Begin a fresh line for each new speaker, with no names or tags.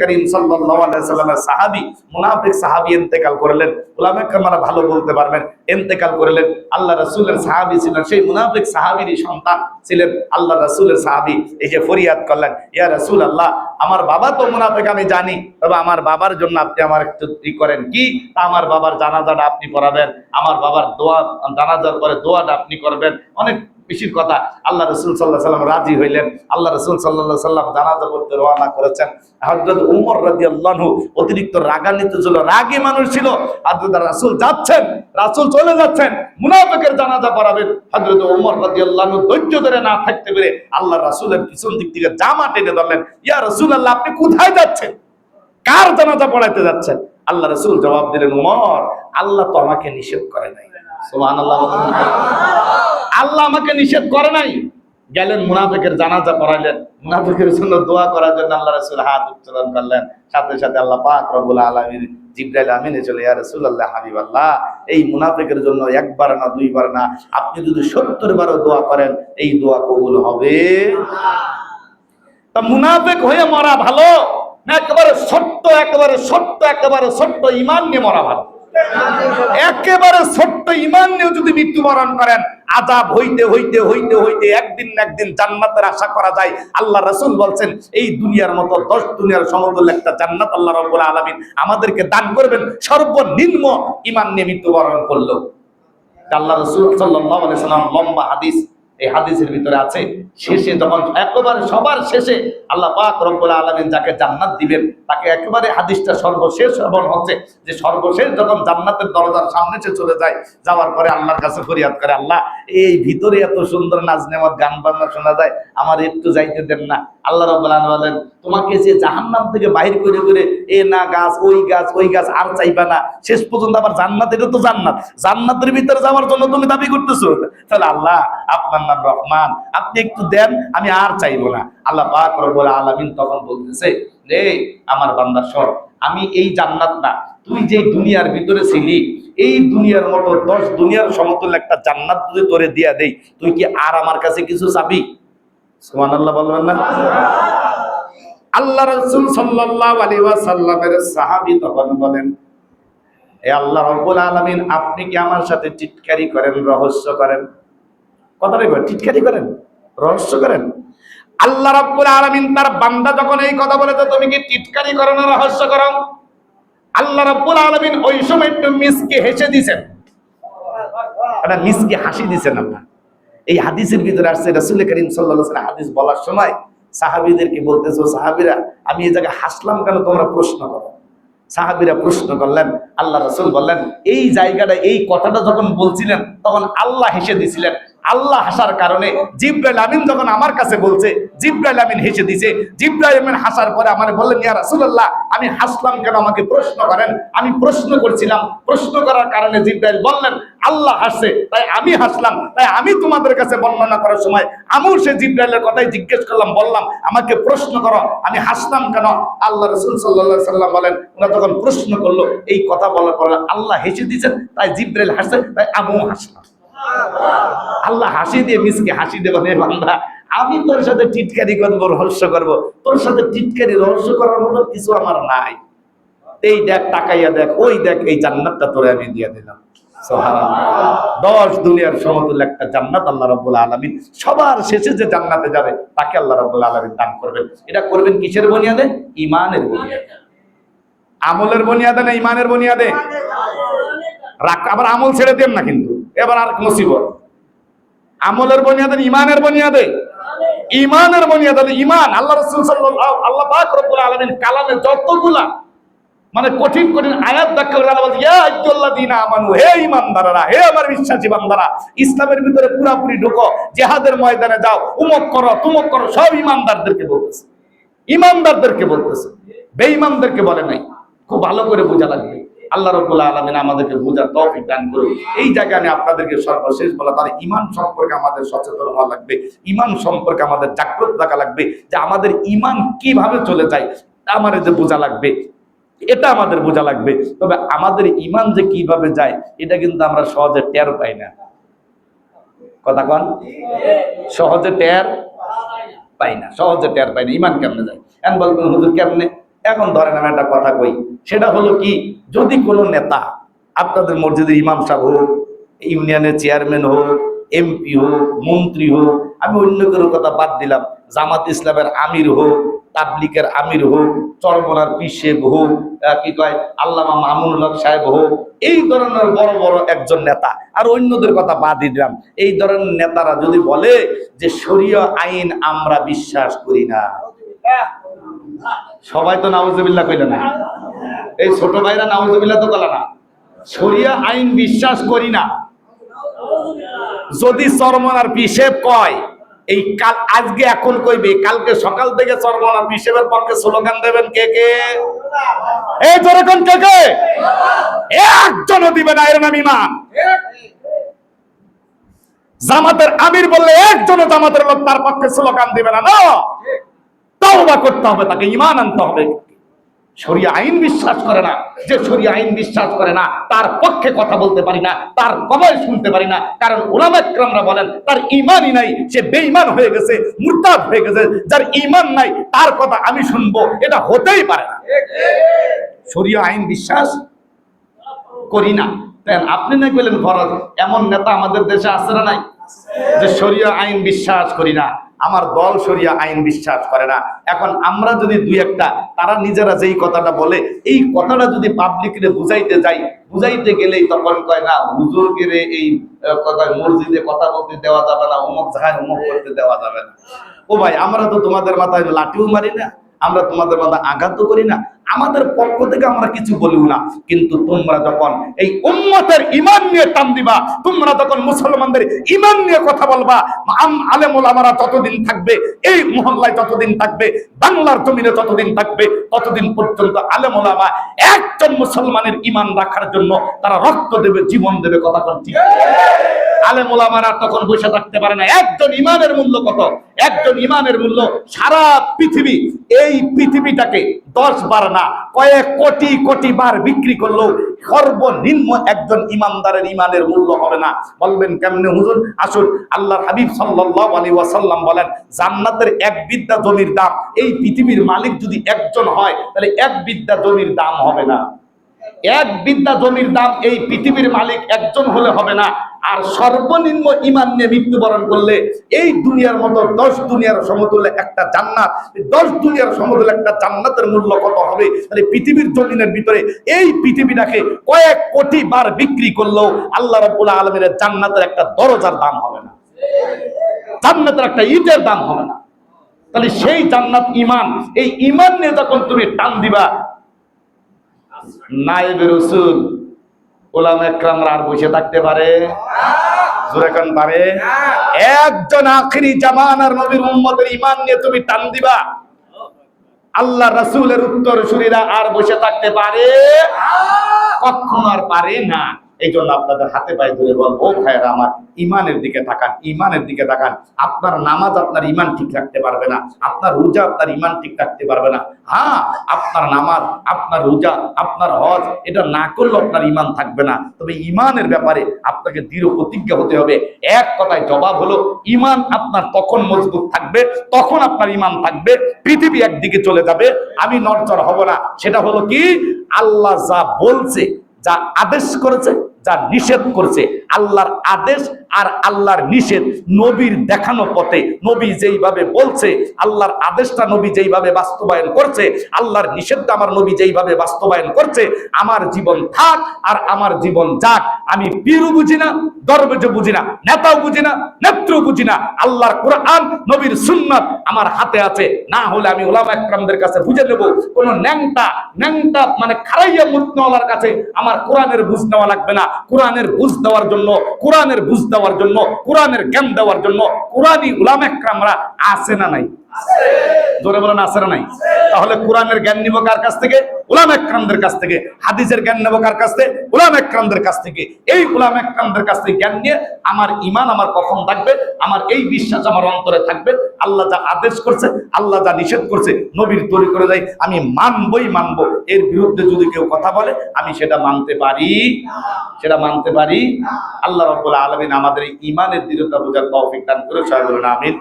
করিম সাল্লাল্লাহু আলাইহি সাল্লামের সাহাবী, মুনাফিক সাহাবী ইন্তেকাল করলেন। কেরামরা ভালো বলতে পারবেন, ইন্তেকাল করলেন। আল্লাহ রাসূলের সাহাবী ছিলেন, সেই মুনাফিক সন্তান ছিলেন আল্লাহ রাসূলের সাহাবী। এই যে ফরিয়াদ করলেন, ইয়া আমার বাবা তো মুনাফিক, আমি জানি, তবে আমার বাবার জন্য আপনি আমার একটু করেন। কি? আমার বাবার জানাজাটা আপনি পড়াবেন, আমার বাবার দোয়া, জানাজার পরে দোয়াটা আপনি করবেন। অনেক বেশির কথা আল্লাহ রসুল সাল্লাহ সাল্লাম রাজি হইলেন। আল্লাহ রসুল সাল্লাহ সাল্লাম জানাজা করতে রওনা করেছেন। হজরত উমর রাজি আল্লাহু অতিরিক্ত রাগান্বিত ছিল, রাগী মানুষ ছিল। হজরত রাসুল যাচ্ছেন, রাসুল চলে যাচ্ছেন, মুনাফিকের জানাজা পড়াবেন। হজরত উমর রাজি আল্লাহু ধৈর্য ধরে না থাকতে পেরে আল্লাহ রাসুলের পিছন দিক থেকে জামা টেনে ধরলেন। ইয়া রসুল আল্লাহ আপনি কোথায় যাচ্ছেন? কার জানাজা পড়াইতে যাচ্ছেন? আল্লাহ রসুল জবাব দিলেন, উমর, আল্লাহ তো আমাকে নিষেধ করে নাই। সুবহানাল্লাহ। আল্লাহ আমাকে নিষেধ করে নাই। গেলেন মুনাফিকের জানাজা পড়াইলেন মুনাফিকের জন্য দোয়া করার জন্য আল্লাহ রাসূল হাত উত্তোলন করলেন। সাথে সাথে আল্লাহ পাক রব্বুল আলামিন জিব্রাইল আমিনে চলে, ইয়া রাসূলুল্লাহ, হাবিবাল্লাহ, এই মুনাফিকের জন্য একবার না দুইবার না, আপনি যদি 70 বারও দোয়া করেন, এই দোয়া কবুল হবে। তা মুনাফিক হয়ে মরা ভালো, না একেবারে ছোট্ট একেবারে ছোট্ট একেবারে ছোট্ট ইমান নিয়ে মরা ভালো। একেবারে ছোট্ট ইমান নিয়ে যদি মৃত্যুবরণ করেন আজাব হইতে হইতে হইতে হইতে একদিন একদিন জান্নাতের আশা করা যায়। আল্লাহ রাসূল বলছেন, এই দুনিয়ার মতো দশ দুনিয়ার সমতুল্য একটা জান্নাত আল্লাহ রাব্বুল আলামিন আমাদেরকে দান করবেন। সর্বনিম্ন ইমান নিয়ে মৃত্যুবরণ করল। আল্লাহ রসুল সাল্লাম লম্বা হাদিস এই হাদিসের ভিতরে আছে, শেষে যখন একেবারে সবার শেষে আল্লাহ পাক রব্বুল আলামিন যাকে জান্নাত দিবেন, তাকে একেবারে হাদিসটা সর্বশেষ এবং হচ্ছে যে সর্বশেষ যখন জান্নাতের দরজার সামনে সে চলে যায়, যাওয়ার পরে আল্লাহর কাছে ফরিয়াদ করে, আল্লাহ, এই ভিতরে এত সুন্দর নাচ নেওয়ার গান বাজনা শোনা যায়, আমার একটু যাইতে দেন না। আল্লাহ রব্বুল আলামিন বলেন, তোমাকে যে জাহান্নাম থেকে বাহির করে করে এ না গাছ, ওই গাছ ওই গাছ আর চাইবা না, শেষ পর্যন্ত আবার জান্নাত এটা তো জান্নাত, জান্নাতের ভিতরে যাওয়ার জন্য তুমি দাবি করতেছো। তাহলে আল্লাহ আপনার নাম রহমান। আপনি একটু দেন, আমি আর চাইব না। আল্লাহ আলামিন তখন বলতেছে রে আমার বান্দা, শোন, আমি এই জান্নাত না, তুই যে দুনিয়ার ভিতরে ছিলি, এই দুনিয়ার মতো দশ দুনিয়ার সমতুল্য একটা জান্নাত যদি তোরে দিয়া দেই, তুই কি আর আমার কাছে কিছু চাবি? সুবহানাল্লাহ বলবেন না? আল্লাহ রাসূল ওয়াসাল্লামের সাহাবী তখন বলেন, এ আল্লাহ রাব্বুল আলামিন, আপনি কি আমার সাথে টিটকারি করেন, রহস্য করেন? কথাটা করেন টিটকারি করেন, রহস্য করেন। আল্লাহ রাব্বুল আলামিন তার বান্দা যখন এই কথা বলে, তো তুমি কি টিটকারি করো না রহস্য করো? আল্লাহ রাব্বুল আলামিন ওই সময় একটু মিসকে হেসে দিয়েছেন একটা মিসকে হাসি দিয়েছেন আপনার এই হাদিসের ভিতরে আসছে রাসূল করিম সাল্লাল্লাহু আলাইহি হাদিস বলার সময় সাহাবীদেরকে বলতেছো সাহাবীরা, আমি এই জায়গায় হাসলাম কেন? তোমরা প্রশ্ন করো। সাহাবীরা প্রশ্ন করলেন, আল্লাহ রাসূল বললেন, এই জায়গাটা, এই কথাটা যখন বলছিলেন, তখন আল্লাহ হেসে দিছিলেন। আল্লাহ হাসার কারণে জিব্রাইল আমিন যখন আমার কাছে বলছে, জিব্রাইল আমিন হেসে দিছে, জিব্রাইল আমিন হাসার পরে আমার বললেন, ইয়া রাসূলুল্লাহ, আমি হাসলাম কেন? আমাকে প্রশ্ন করেন। আমি প্রশ্ন করছিলাম, প্রশ্ন করার কারণে জিব্রাইল বললেন, আল্লাহ হাসছে, তাই আমি হাসলাম, তাই আমি তোমাদের কাছে বর্ণনা করার সময় আমিও সে জিব্রাইলের কথাই জিজ্ঞেস করলাম, বললাম, আমাকে প্রশ্ন করো, আমি হাসলাম কেন? আল্লাহ রসুল সাল্লাহ সাল্লাম বলেন, ওরা যখন প্রশ্ন করল, এই কথা বলার পরে আল্লাহ হেসে দিয়েছেন, তাই জিব্রাইল হাসছে, তাই আমিও হাসলাম। আল্লাহ হাসি দিয়ে মিসকে হাসি দেবেন হে বান্দা। আমি তোর সাথে টিটকারি করব, রহস্য করব। তোর সাথে টিটকারি, রহস্য করার মতো কিছু আমার নাই। এই দেখ টাকাইয়া দেখ, ওই দেখ, এই জান্নাতটা তোরে আমি দিয়ে দিলাম। দশ দুনিয়ার একটা জান্নাত আল্লাহ আলামিন সবার শেষে যে জান্নাতে যাবে, তাকে আল্লাহ রাব্বুল আলামিন দান করবেন। এটা করবেন কিসের বুনিয়াদে? ইমানের বুনিয়াদে। আমলের বুনিয়াদে না ইমানের বুনিয়াদে? আবার আমল ছেড়ে দেন না কিন্তু। এবার আর মুসিবত আমলের বুনিয়াদে ইমানের বুনিয়াদে। ইমানের বুনিয়াদে ইমান আল্লাহ রাসূল সাল্লাল্লাহু, আল্লাহ পাক রব্বুল আলামিন কালামে যতগুলা মানে কঠিন কঠিন আয়াত ব্যাখ্যা করে আল্লাহ ইয়া আইয়ুহাল্লাযীনা আমানু, হে ঈমানদাররা, হে আমার বিশ্বাসী বান্দারা, ইসলামের ভিতরে পুরোপুরি ঢুকো, জিহাদের ময়দানে যাও উমক করো তুমক করো, সব ঈমানদারদেরকে বলতেছে। ঈমানদারদেরকে বলতেছে। বেঈমানদেরকে বলে নাই। খুব ভালো করে বোঝা লাগবে। আল্লাহ রাব্বুল আলামিন আমাদেরকে বোঝার তৌফিক দান করুন এই জায়গায় আমি আপনাদেরকে সর্বশেষ বলা তার ইমান সম্পর্কে আমাদের সচেতন হওয়া লাগবে ইমান সম্পর্কে আমাদের জাগ্রত থাকা লাগবে, যে আমাদের ইমান কীভাবে চলে যায়, তা আমাদের যে বোঝা লাগবে, এটা আমাদের বোঝা লাগবে। তবে আমাদের ইমান যে কীভাবে যায়, এটা কিন্তু আমরা সহজে টের পাই না। কথা কন? সহজে টের পাই না। সহজে টের পাই না। ইমান কেমনে যায়? এখন বলবেন, হুজুর কেমনে? এখন ধরেন আমি একটা কথা কই, সেটা হলো কি, যদি কোনো নেতা আপনাদের মসজিদের ইমাম সাহেব হোক, ইউনিয়নের চেয়ারম্যান হোক, এমপি হোক, মন্ত্রী হোক, আমি অন্য কারও কথা বাদ দিলাম, জামাত ইসলামের আমির হোক তাবলিকের আমির হোক, চরমনার পিসেব হোক কি কয়, আল্লামা মামুনুল সাহেব হোক, এই ধরনের বড় বড় একজন নেতা, আর অন্যদের কথা বাদই দিলাম, এই ধরনের নেতারা যদি বলে যে শরীয় আইন আমরা বিশ্বাস করি না সবাই তো নাউজুবিল্লাহ কইল না। এই ছোট ভাইরা নাউজুবিল্লাহ তো কলা না। শরিয়া আইন বিশ্বাস করি না। যদি চরমনার পিসেব কয়, এই কাল আজকে এখন কইবে, কালকে সকাল থেকে চরমনার পিসেবের পক্ষে স্লোগান দেবেন কে কে? এই যেরকম কে কে? একজনও দিবে না, এর নাম ইমান। জামাতের আমির বললে একজনও জামাতের লোক তার পক্ষে স্লোগান দিবে না না। তওবা করতে হবে, তাকে ইমান আনতে হবে। শরিয়া আইন বিশ্বাস করে না, যে শরিয়া আইন বিশ্বাস করে না, তার পক্ষে কথা বলতে পারি না, তার কবল শুনতে পারি না। কারণ ওলামাকরামরা বলেন, তার ইমানই নাই, সে বেঈমান হয়ে গেছে, মুরতাদ হয়ে গেছে, যার ইমান নাই, তার কথা আমি শুনব, এটা হতেই পারে না। শরিয়া আইন বিশ্বাস করি না। তেন আপনি না বললেন ফরজ, এমন নেতা আমাদের দেশে আছে না নাই? যে শরিয়া আইন বিশ্বাস করি না। আমার দল সরিয়া আইন বিশ্বাস করে না। এখন আমরা যদি দুই একটা, তারা নিজেরা যেই কথাটা বলে, এই কথাটা যদি পাবলিকরে বুঝাইতে যাই, বুঝাইতে গেলেই তখন কয়, না হুজুরকে এই মসজিদে কথা বলতে দেওয়া যাবে না অমুক জাহায় অমুক করতে দেওয়া যাবে না। ও ভাই, আমরা তো তোমাদের মাথায় লাঠিও মারি না। আমরা তোমাদের মাথায় আঘাতও করি না, আমাদের পক্ষ থেকে আমরা কিছু বলিও না। কিন্তু তোমরা যখন এই উম্মতের ইমান নিয়ে টান দিবা, তোমরা যখন মুসলমানদের ইমান নিয়ে কথা বলবা, আম আলেমুল আমারা ততদিন থাকবে, এই মহল্লায় ততদিন থাকবে, বাংলার জমিনে ততদিন থাকবে, ততদিন পর্যন্ত আলেমুল আমা একজন মুসলমানের ইমান রাখার জন্য তারা রক্ত দেবে, জীবন দেবে, কথা কোন ঠিক? আলেম ওলামারা তখন বসে থাকতে পারে না। একজন ইমানের মূল্য কত? একজন ইমানের মূল্য সারা পৃথিবী। এই পৃথিবীটাকে দশ বার না, কয়েক কোটি কোটি বার বিক্রি করলেও সর্বনিম্ন একজন ইমানদারের ইমানের মূল্য হবে না। বলবেন কেমনে হুজুর? আসুন, আল্লাহর হাবিব সাল্লাল্লাহু আলাইহি ওয়াসাল্লাম বলেন, জান্নাতের এক বিদ্যা জমির দাম, এই পৃথিবীর মালিক যদি একজন হয়, তাহলে এক বিদ্যা জমির দাম হবে না। এক বিদ্যা জমির দাম এই পৃথিবীর মালিক একজন হলে হবে না। আর সর্বনিম্ন ইমান নিয়ে মৃত্যুবরণ করলে এই দুনিয়ার মতো দশ দুনিয়ার সমতুল্য একটা জান্নাত দশ দুনিয়ার সমতুল্য একটা জান্নাতের মূল্য কত হবে? তাহলে পৃথিবীর জমিনের ভিতরে এই পৃথিবীটাকে কয়েক কোটি বার বিক্রি করলেও আল্লাহ রাব্বুল আলমের জান্নাতের একটা দরজার দাম হবে না। জান্নাতের একটা ইটের দাম হবে না। তাহলে সেই জান্নাত ইমান এই ইমান নিয়ে যখন তুমি টান দিবা নায়েবে রসুল ওলাম একরামরা আর বসে থাকতে পারে? জোরেখান পারে? একজন জামানার নবীর উম্মতের ইমান নিয়ে তুমি টান দিবা। আল্লাহ রাসূলের উত্তর সুরীরা আর বসে থাকতে পারে? কখন আর পারে না। এই জন্য আপনাদের হাতে পায়ে ধরে বল ও ভাইয়েরা আমার ইমানের দিকে তাকান ইমানের দিকে তাকান। আপনার নামাজ আপনার ইমান ঠিক রাখতে পারবে না, আপনার রোজা আপনার ইমান ঠিক রাখতে পারবে না। হ্যাঁ আপনার নামাজ, আপনার রোজা, আপনার হজ, এটা না করলে আপনার ইমান থাকবে না। তবে ইমানের ব্যাপারে আপনাকে দৃঢ় প্রতিজ্ঞা হতে হবে। এক কথায় জবাব হলো ইমান আপনার তখন মজবুত থাকবে, তখন আপনার ইমান থাকবে, পৃথিবী একদিকে চলে যাবে, আমি নড়চড় হব না। সেটা হলো কি? আল্লাহ যা বলছে, যা আদেশ করেছে যা নিষেধ করছে আল্লাহর আদেশ আর আল্লাহর নিষেধ নবীর দেখানো পথে, নবী যেইভাবে বলছে, আল্লাহর আদেশটা নবী যেইভাবে বাস্তবায়ন করছে, আল্লাহর নিষেধটা আমার নবী যেইভাবে বাস্তবায়ন করছে, আমার জীবন থাক আর আমার জীবন যাক। আমি পীরও বুঝি না, দরবেজও বুঝি না, নেতাও বুঝি না নেত্র বুঝি না। আল্লাহর কোরআন, নবীর সুন্নাত আমার হাতে আছে। না হলে আমি ওলামা একরামদের কাছে বুঝে নেব, কোন ন্যাংটা ন্যাংটা মানে খারাইয়া মুতনওয়ালার কাছে আমার কোরআনের বুঝ নেওয়া লাগবে না। কোরআনের বুঝ দেওয়ার জন্য, কোরআনের বুঝ দেওয়ার জন্য কোরআনের জ্ঞান দেওয়ার জন্য কোরআনই উলামা একরামরা আছে না নাই? জোরে বলেন, আছে না নাই? তাহলে কোরআনের জ্ঞান নিব কার কাছ থেকে? উলামা একরামদের কাছ থেকে। হাদিসের জ্ঞান নেব কার কাছ থেকে? উলামা একরামদের কাছ থেকে। এই উলামা একরামদের কাছ থেকে জ্ঞান নিয়ে আমার ইমান আমার কখন থাকবে? আমার এই বিশ্বাস আমার অন্তরে থাকবে। আল্লাহ যা আদেশ করছে, আল্লাহ যা নিষেধ করছে, নবীর তৈরি করে দেয় আমি মানবই মানবো। এর বিরুদ্ধে যদি কেউ কথা বলে, আমি সেটা মানতে পারি। সেটা মানতে পারি। আল্লাহ রব্বুল আলমিন আমাদের ইমানের দৃঢ়তা বোঝার তৌফিক দান করে বলুন, আমিন।